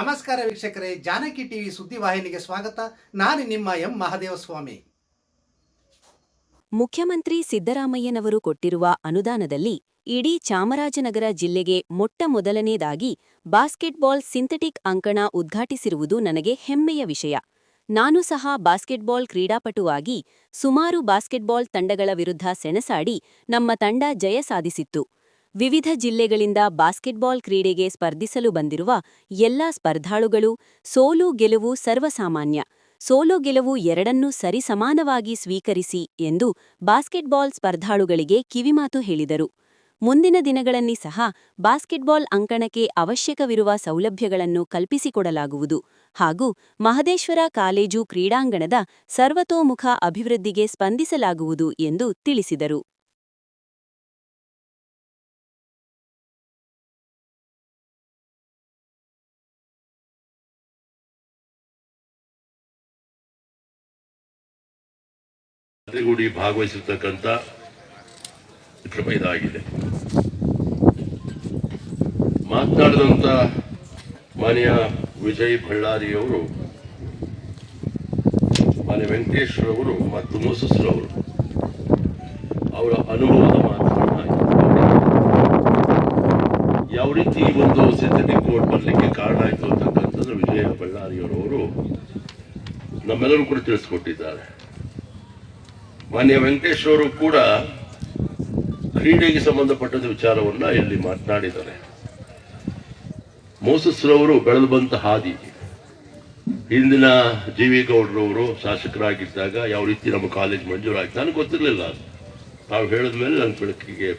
ನಮಸ್ಕಾರ ವೀಕ್ಷಕರೇ, ಜಾನಕಿ ಟಿವಿ ಸುದ್ದಿವಾಹಿನಿಗೆ ಸ್ವಾಗತ. ನಾನು ನಿಮ್ಮ ಎಂ ಮಹದೇವಸ್ವಾಮಿ. ಮುಖ್ಯಮಂತ್ರಿ ಸಿದ್ದರಾಮಯ್ಯನವರು ಕೊಟ್ಟಿರುವ ಅನುದಾನದಲ್ಲಿ ಇಡೀ ಚಾಮರಾಜನಗರ ಜಿಲ್ಲೆಗೆ ಮೊಟ್ಟ ಮೊದಲನೇದಾಗಿ ಬಾಸ್ಕೆಟ್ಬಾಲ್ ಸಿಂಥೆಟಿಕ್ ಅಂಕಣ ಉದ್ಘಾಟಿಸಿರುವುದು ನನಗೆ ಹೆಮ್ಮೆಯ ವಿಷಯ. ನಾನು ಸಹ ಬಾಸ್ಕೆಟ್ಬಾಲ್ ಕ್ರೀಡಾಪಟುವಾಗಿ ಸುಮಾರು ಬಾಸ್ಕೆಟ್ಬಾಲ್ ತಂಡಗಳ ವಿರುದ್ಧ ಸೆಣಸಾಡಿ ನಮ್ಮ ತಂಡ ಜಯ ಸಾಧಿಸಿತ್ತು. ವಿವಿಧ ಜಿಲ್ಲೆಗಳಿಂದ ಬಾಸ್ಕೆಟ್ಬಾಲ್ ಕ್ರೀಡೆಗೆ ಸ್ಪರ್ಧಿಸಲು ಬಂದಿರುವ ಎಲ್ಲಾ ಸ್ಪರ್ಧಾಳುಗಳು ಸೋಲು ಗೆಲುವು ಸರ್ವಸಾಮಾನ್ಯ. ಸೋಲು ಗೆಲುವು ಎರಡನ್ನೂ ಸರಿಸಮಾನವಾಗಿ ಸ್ವೀಕರಿಸಿ ಎಂದು ಬಾಸ್ಕೆಟ್ಬಾಲ್ ಸ್ಪರ್ಧಾಳುಗಳಿಗೆ ಕಿವಿಮಾತು ಹೇಳಿದರು. ಮುಂದಿನ ದಿನಗಳಲ್ಲಿ ಸಹ ಬಾಸ್ಕೆಟ್ಬಾಲ್ ಅಂಕಣಕ್ಕೆ ಅವಶ್ಯಕವಿರುವ ಸೌಲಭ್ಯಗಳನ್ನು ಕಲ್ಪಿಸಿಕೊಡಲಾಗುವುದು. ಹಾಗೂ ಮಹದೇಶ್ವರ ಕಾಲೇಜು ಕ್ರೀಡಾಂಗಣದ ಸರ್ವತೋಮುಖ ಅಭಿವೃದ್ಧಿಗೆ ಸ್ಪಂದಿಸಲಾಗುವುದು ಎಂದು ತಿಳಿಸಿದರು. ಜೊತೆಗೂಡಿ ಭಾಗವಹಿಸಿರ್ತಕ್ಕಂಥ ಕ್ರಮ ಇದಾಗಿದೆ. ಮಾತನಾಡಿದಂಥ ಮಾನ್ಯ ವಿಜಯ್ ಬಳ್ಳಾರಿಯವರು ಮಾನ್ಯ ವೆಂಕಟೇಶ್ವರವರು ಮತ್ತು ಮೋಸಸ್ರವರು, ಅವರ ಅನುಭವದ ಮಾತುಗಳನ್ನ ಯಾವ ರೀತಿ ಈ ಒಂದು ಸಿಂಥೆಟಿಕ್ ಕೋರ್ಟ್ ಬರಲಿಕ್ಕೆ ಕಾರಣ ಆಯಿತು ಅಂತಕ್ಕಂಥದ್ದು ವಿಜಯ ಬಳ್ಳಾರಿಯವರವರು ನಮ್ಮೆಲ್ಲರೂ ಕೂಡ ತಿಳಿಸ್ಕೊಟ್ಟಿದ್ದಾರೆ. ಮಾನ್ಯ ವೆಂಕಟೇಶ್ ಅವರು ಕೂಡ ಕ್ರೀಡೆಗೆ ಸಂಬಂಧಪಟ್ಟದ ವಿಚಾರವನ್ನ ಇಲ್ಲಿ ಮಾತನಾಡಿದ್ದಾರೆ. ಮೋಸಸ್ರವರು ಬೆಳೆದು ಬಂತ ಹಾದಿ ಹಿಂದಿನ ಜಿ ವಿ ಗೌಡ್ರವರು ಶಾಸಕರಾಗಿದ್ದಾಗ ಯಾವ ರೀತಿ ನಮ್ಮ ಕಾಲೇಜ್ ಮಂಜೂರಾಗಿ ನನಗೆ ಗೊತ್ತಿರಲಿಲ್ಲ ತಾವು ಹೇಳಿದ ಮೇಲೆ ನನ್ನ ಬೆಳಕಿಗೆ ಆ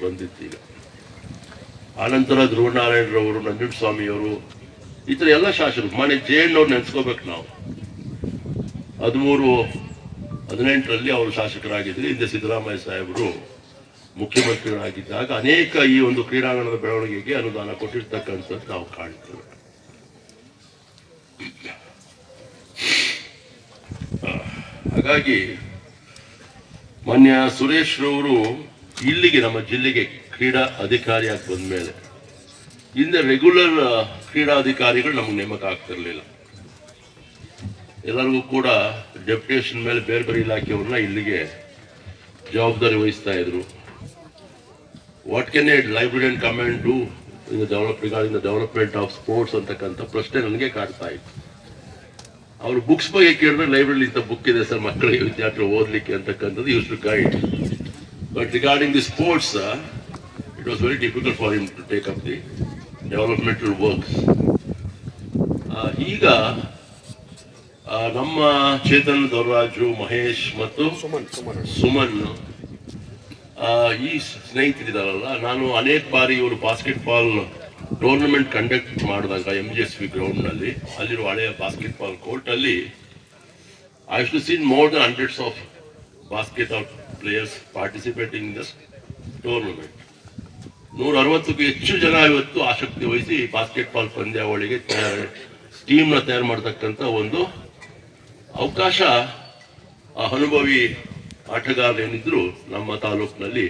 ಆನಂತರ ಧ್ರುವನಾರಾಯಣರವರು ನಂಜುಂಡ ಸ್ವಾಮಿಯವರು ಈ ಥರ ಎಲ್ಲ ಶಾಸಕರು ಮನೆ ಜೇಣ್ಣವ್ರು ನೆನೆಸ್ಕೋಬೇಕು ನಾವು. ಹದಿಮೂರು ಹದಿನೆಂಟರಲ್ಲಿ ಅವರು ಶಾಸಕರಾಗಿದ್ದರು. ಹಿಂದೆ ಸಿದ್ದರಾಮಯ್ಯ ಸಾಹೇಬರು ಮುಖ್ಯಮಂತ್ರಿಗಳಾಗಿದ್ದಾಗ ಅನೇಕ ಈ ಒಂದು ಕ್ರೀಡಾಂಗಣದ ಬೆಳವಣಿಗೆಗೆ ಅನುದಾನ ಕೊಟ್ಟಿರ್ತಕ್ಕಂಥದ್ದು ನಾವು ಕಾಣ್ತೇವೆ. ಹಾಗಾಗಿ ಮಾನ್ಯ ಸುರೇಶ್ ರವರು ಇಲ್ಲಿಗೆ ನಮ್ಮ ಜಿಲ್ಲೆಗೆ ಕ್ರೀಡಾ ಅಧಿಕಾರಿಯಾಗಿ ಬಂದ ಮೇಲೆ ಹಿಂದೆ ರೆಗ್ಯುಲರ್ ಕ್ರೀಡಾಧಿಕಾರಿಗಳು ನಮ್ಗೆ ನೇಮಕ ಆಗ್ತಿರ್ಲಿಲ್ಲ. ಎಲ್ಲರಿಗೂ ಕೂಡ ಡೆಪ್ಯುಟೇಷನ್ ಮೇಲೆ ಬೇರೆ ಬೇರೆ ಇಲಾಖೆಯವ್ರನ್ನ ಇಲ್ಲಿಗೆ ಜವಾಬ್ದಾರಿ ವಹಿಸ್ತಾ ಇದ್ರು. What can library and comment do in develop regarding the development of sports ಅಂತಕ್ಕಂಥ ಪ್ರಶ್ನೆ ನನಗೆ ಕಾಡ್ತಾ ಇತ್ತು. ಅವರು ಬುಕ್ಸ್ ಬಗ್ಗೆ ಕೇಳಿದ್ರೆ ಲೈಬ್ರರಿ ಇಂಥ ಬುಕ್ ಇದೆ ಸರ್, ಮಕ್ಕಳಿಗೆ ವಿದ್ಯಾರ್ಥಿಗಳು ಓದಲಿಕ್ಕೆ ಅಂತಕ್ಕಂಥದ್ದು use to guide but regarding the sports it was very difficult for him to take up the developmental works ಈಗ ನಮ್ಮ ಚೇತನ್ ದೊರರಾಜು ಮಹೇಶ್ ಮತ್ತು ಸುಮನ್ ಈ ಸ್ನೇಹಿತರಿದಾರಲ್ಲ ನಾನು ಅನೇಕ ಬಾರಿ ಇವರು ಬಾಸ್ಕೆಟ್ಬಾಲ್ ಟೂರ್ನಮೆಂಟ್ ಕಂಡಕ್ಟ್ ಮಾಡಿದಾಗ ಎಂ ಜಿ ಎಸ್ ವಿ ಗ್ರೌಂಡ್ನಲ್ಲಿ ಅಲ್ಲಿರುವ ಹಳೆಯ ಬಾಸ್ಕೆಟ್ಬಾಲ್ ಕೋರ್ಟಲ್ಲಿ I to seen more than hundreds of basket of players participating in this tournament ನೂರ ಅರವತ್ತಕ್ಕೂ ಹೆಚ್ಚು ಜನ ಇವತ್ತು ಆಸಕ್ತಿ ವಹಿಸಿ ಬಾಸ್ಕೆಟ್ಬಾಲ್ ಪಂದ್ಯಾವಳಿಗೆ ತಯಾರು ಟೀಮ್ನ ತಯಾರು ಮಾಡತಕ್ಕಂಥ ಒಂದು ಅವಕಾಶ ಆ ಅನುಭವಿ ಆಟಗಾರರೇನಿದ್ರು ನಮ್ಮ ತಾಲೂಕಿನಲ್ಲಿ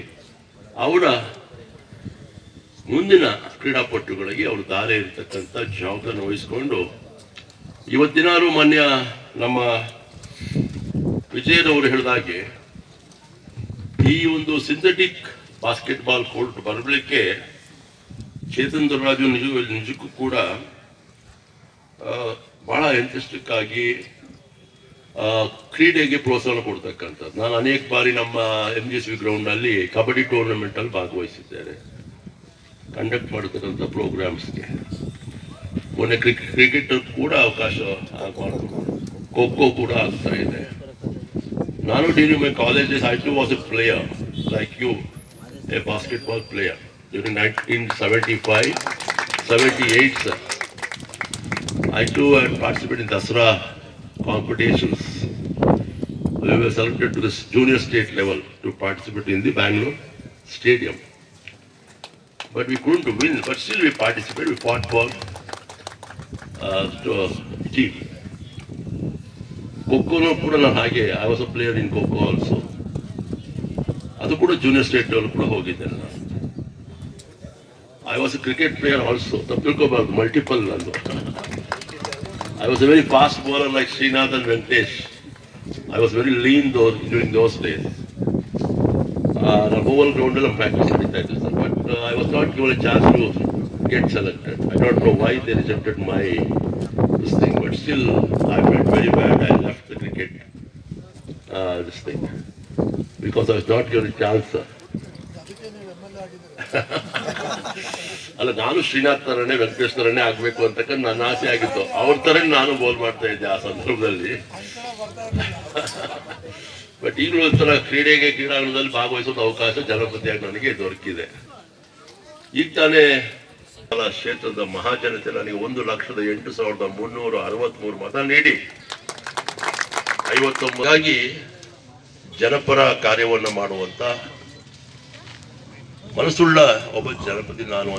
ಅವರ ಮುಂದಿನ ಕ್ರೀಡಾಪಟುಗಳಿಗೆ ಅವರು ದಾರೆ ಇರತಕ್ಕಂಥ ಜವಾಬ್ದಾರಿ ವಹಿಸಿಕೊಂಡು ಇವತ್ತಿನಾರು ಮಾನ್ಯ ನಮ್ಮ ವಿಜಯರವರು ಹೇಳಿದಾಗೆ ಈ ಒಂದು ಸಿಂಥೆಟಿಕ್ ಬಾಸ್ಕೆಟ್ಬಾಲ್ ಕೋರ್ಟ್ ಬರಬೇಕೆ ಚೇತನ್ ದೊರರಾಜು ನಿಜ ನಿಜಕ್ಕೂ ಕೂಡ ಬಹಳ ಆ, ಕ್ರೀಡೆಗೆ ಪ್ರೋತ್ಸಾಹ ಕೊಡ್ತಕ್ಕಂಥದ್ದು. ನಾನು ಅನೇಕ ಬಾರಿ ನಮ್ಮ ಎಂ ಜಿ ಎಸ್ ವಿ ಗ್ರೌಂಡ್ನಲ್ಲಿ ಕಬಡ್ಡಿ ಟೂರ್ನಮೆಂಟಲ್ಲಿ ಭಾಗವಹಿಸಿದ್ದೇನೆ. ಕಂಡಕ್ಟ್ ಮಾಡತಕ್ಕಂಥ ಪ್ರೋಗ್ರಾಮ್ಸ್ಗೆ ಮೊನ್ನೆ ಕ್ರಿಕೆಟ್ ಕ್ರಿಕೆಟ್ ಕೂಡ ಅವಕಾಶ ಖೋ ಖೋ ಕೂಡ ಆಗ್ತಾ ಇದೆ. ನಾನು during my colleges I to was a player like you a basketball player during nineteen seventy five seventy eight sir I to I participate in Dasra competitions. We were selected to this junior state level to participate in the Bangalore stadium. But we couldn't win, but still we participated, we fought for uh, to, team. ಖೋಖೋನು ಕೂಡ ನಾನು ಹಾಗೆ I was a player in kho-kho also ಅದು ಕೂಡ junior state level ಕೂಡ ಹೋಗಿದ್ದೆ ನಾನು I was a cricket player also ತಪ್ಪು ಮಲ್ಟಿಪಲ್ ನಂದು I was a very fast bowler like Srinath and Ventesh. I was very lean those, during those days. Uh, the whole ground I but uh, I was not given a chance to get selected. I don't know why they rejected my this thing, but still I felt very bad. I left the cricket uh, this thing because I was not given a chance. ಅಲ್ಲ, ನಾನು ಶ್ರೀನಾಥ್ ತರನೇ ವೆಂಕಟೇಶ್ ಆಗ್ಬೇಕು ಅಂತಕ್ಕಂಥ ನನ್ನ ಆಸೆ ಆಗಿತ್ತು. ಅವ್ರ ತರನೇ ನಾನು ಬೋಲ್ ಮಾಡ್ತಾ ಇದ್ದೆ ಆ ಸಂದರ್ಭದಲ್ಲಿ. ಬಟ್ ಈಗಲೂ ಒಂಥರ ಕ್ರೀಡೆಗೆ ಕ್ರೀಡಾಂಗಣದಲ್ಲಿ ಭಾಗವಹಿಸೋದು ಅವಕಾಶ ಜನಪ್ರತಿಯಾಗಿ ನನಗೆ ದೊರಕಿದೆ. ಈಗ ತಾನೇ ಕ್ಷೇತ್ರದ ಮಹಾಜನತೆ ನನಗೆ ಒಂದು ಲಕ್ಷದ ಎಂಟು ಸಾವಿರದ ಮುನ್ನೂರ ಅರವತ್ಮೂರು ಮತ ನೀಡಿ. ಐವತ್ತೊಂಬತ್ತಾಗಿ ಜನಪರ ಕಾರ್ಯವನ್ನು ಮಾಡುವಂತ ಮನಸ್ಸುಳ್ಳ ಒಬ್ಬ ಜನಪದಿ ನಾನು